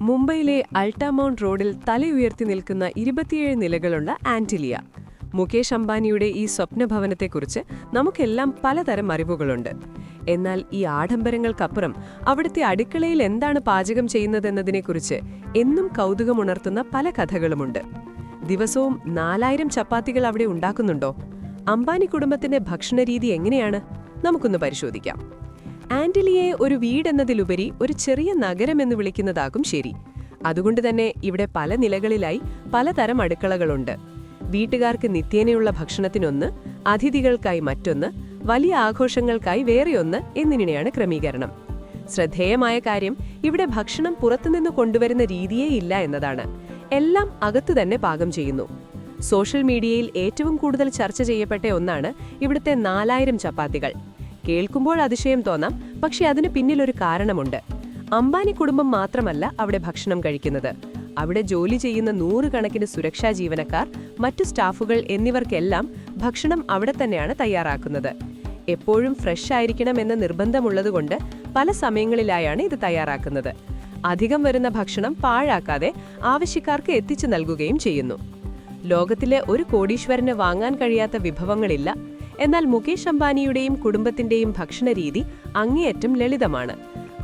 മുംബൈയിലെ അൾട്ടാമൗണ്ട് റോഡിൽ തലയുയർത്തി നിൽക്കുന്ന ഇരുപത്തിയേഴ് നിലകളുള്ള ആന്റിലിയ. മുകേഷ് അംബാനിയുടെ ഈ സ്വപ്നഭവനത്തെക്കുറിച്ച് നമുക്കെല്ലാം പലതരം അറിവുകളുണ്ട്. എന്നാൽ ഈ ആഡംബരങ്ങൾക്കപ്പുറം അവിടുത്തെ അടുക്കളയിൽ എന്താണ് പാചകം ചെയ്യുന്നതെന്നതിനെക്കുറിച്ച് എന്നും കൗതുകമുണർത്തുന്ന പല കഥകളുമുണ്ട്. ദിവസവും നാലായിരം ചപ്പാത്തികൾ അവിടെ ഉണ്ടാക്കുന്നുണ്ടോ? അംബാനി കുടുംബത്തിന്റെ ഭക്ഷണരീതി എങ്ങനെയാണ്? നമുക്കൊന്ന് പരിശോധിക്കാം. ആന്റിലിയെ ഒരു വീടെന്നതിലുപരി ഒരു ചെറിയ നഗരമെന്ന് വിളിക്കുന്നതാകും ശരി. അതുകൊണ്ട് തന്നെ ഇവിടെ പല നിലകളിലായി പലതരം അടുക്കളകളുണ്ട്. വീട്ടുകാർക്ക് നിത്യേനയുള്ള ഭക്ഷണത്തിനൊന്ന് അതിഥികൾക്കായി മറ്റൊന്ന് വലിയ ആഘോഷങ്ങൾക്കായി വേറെയൊന്ന് എന്നിങ്ങനെയാണ് ക്രമീകരണം. ശ്രദ്ധേയമായ കാര്യം ഇവിടെ ഭക്ഷണം പുറത്തുനിന്ന് കൊണ്ടുവരുന്ന രീതിയേ ഇല്ല എന്നതാണ്. എല്ലാം അകത്തു തന്നെ പാകം ചെയ്യുന്നു. സോഷ്യൽ മീഡിയയിൽ ഏറ്റവും കൂടുതൽ ചർച്ച ചെയ്യപ്പെട്ട ഒന്നാണ് ഇവിടുത്തെ നാലായിരം ചപ്പാത്തികൾ. കേൾക്കുമ്പോൾ അതിശയം തോന്നാം. പക്ഷെ അതിന് പിന്നിലൊരു കാരണമുണ്ട്. അംബാനി കുടുംബം മാത്രമല്ല അവിടെ ഭക്ഷണം കഴിക്കുന്നത്. അവിടെ ജോലി ചെയ്യുന്ന നൂറുകണക്കിന് സുരക്ഷാ ജീവനക്കാർ മറ്റു സ്റ്റാഫുകൾ എന്നിവർക്കെല്ലാം ഭക്ഷണം അവിടെ തന്നെയാണ് തയ്യാറാക്കുന്നത്. എപ്പോഴും ഫ്രഷ് ആയിരിക്കണം എന്ന നിർബന്ധമുള്ളതുകൊണ്ട് പല സമയങ്ങളിലായാണ് ഇത് തയ്യാറാക്കുന്നത്. അധികം വരുന്ന ഭക്ഷണം പാഴാക്കാതെ ആവശ്യക്കാർക്ക് എത്തിച്ചു നൽകുകയും ചെയ്യുന്നു. ലോകത്തിലെ ഒരു കോടീശ്വരന് വാങ്ങാൻ കഴിയാത്ത വിഭവങ്ങളില്ല. എന്നാൽ മുകേഷ് അംബാനിയുടെയും കുടുംബത്തിന്റെയും ഭക്ഷണരീതി അങ്ങേയറ്റം ലളിതമാണ്.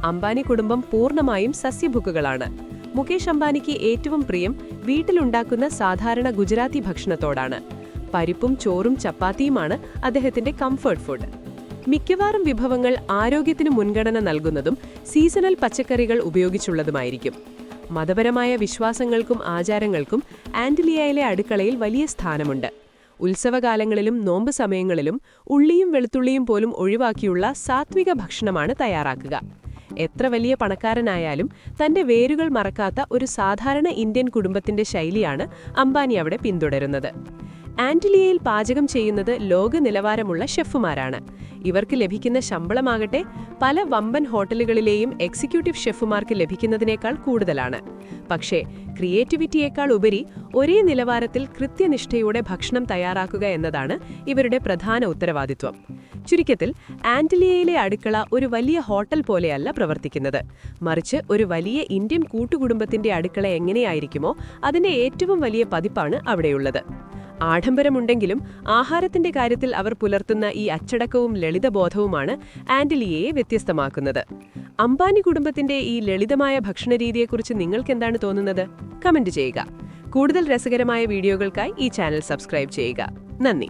അംബാനി കുടുംബം പൂർണമായും സസ്യഭുക്കുകളാണ്. മുകേഷ് അംബാനിക്ക് ഏറ്റവും പ്രിയം വീട്ടിലുണ്ടാക്കുന്ന സാധാരണ ഗുജറാത്തി ഭക്ഷണത്തോടാണ്. പരിപ്പും ചോറും ചപ്പാത്തിയുമാണ് അദ്ദേഹത്തിന്റെ കംഫർട്ട് ഫുഡ് മിക്കവാറും വിഭവങ്ങൾ ആരോഗ്യത്തിന് മുൻഗണന നൽകുന്നതും സീസണൽ പച്ചക്കറികൾ ഉപയോഗിച്ചുള്ളതുമായിരിക്കും. മതപരമായ വിശ്വാസങ്ങൾക്കും ആചാരങ്ങൾക്കും ആന്റിലിയയിലെ അടുക്കളയിൽ വലിയ സ്ഥാനമുണ്ട്. ഉത്സവകാലങ്ങളിലും നോമ്പ് സമയങ്ങളിലും ഉള്ളിയും വെളുത്തുള്ളിയും പോലും ഒഴിവാക്കിയുള്ള സാത്വിക ഭക്ഷണമാണ് തയ്യാറാക്കുക. എത്ര വലിയ പണക്കാരനായാലും തന്റെ വേരുകൾ മറക്കാത്ത ഒരു സാധാരണ ഇന്ത്യൻ കുടുംബത്തിന്റെ ശൈലിയാണ് അംബാനി അവിടെ പിന്തുടരുന്നത്. ആന്റിലിയയിൽ പാചകം ചെയ്യുന്നത് ലോക നിലവാരമുള്ള ഷെഫുമാരാണ്. ഇവർക്ക് ലഭിക്കുന്ന ശമ്പളമാകട്ടെ പല വമ്പൻ ഹോട്ടലുകളിലെയും എക്സിക്യൂട്ടീവ് ഷെഫുമാർക്ക് ലഭിക്കുന്നതിനേക്കാൾ കൂടുതലാണ്. പക്ഷേ ക്രിയേറ്റിവിറ്റിയേക്കാൾ ഉപരി ഒരേ നിലവാരത്തിൽ കൃത്യനിഷ്ഠയോടെ ഭക്ഷണം തയ്യാറാക്കുക എന്നതാണ് ഇവരുടെ പ്രധാന ഉത്തരവാദിത്വം. ചുരുക്കത്തിൽ ആന്റിലിയയിലെ അടുക്കള ഒരു വലിയ ഹോട്ടൽ പോലെയല്ല പ്രവർത്തിക്കുന്നത്. മറിച്ച് ഒരു വലിയ ഇന്ത്യൻ കൂട്ടുകുടുംബത്തിന്റെ അടുക്കള എങ്ങനെയായിരിക്കുമോ അതിന്റെ ഏറ്റവും വലിയ പതിപ്പാണ് അവിടെയുള്ളത്. ആഡംബരമുണ്ടെങ്കിലും ആഹാരത്തിന്റെ കാര്യത്തിൽ അവർ പുലർത്തുന്ന ഈ അച്ചടക്കവും ലളിതബോധവുമാണ് ആന്റിലിയയെ വ്യത്യസ്തമാക്കുന്നത്. അംബാനി കുടുംബത്തിന്റെ ഈ ലളിതമായ ഭക്ഷണരീതിയെക്കുറിച്ച് നിങ്ങൾക്ക് എന്താണ് തോന്നുന്നത്? കമന്റ് ചെയ്യുക. കൂടുതൽ രസകരമായ വീഡിയോകൾക്കായി ഈ ചാനൽ സബ്സ്ക്രൈബ് ചെയ്യുക. നന്ദി.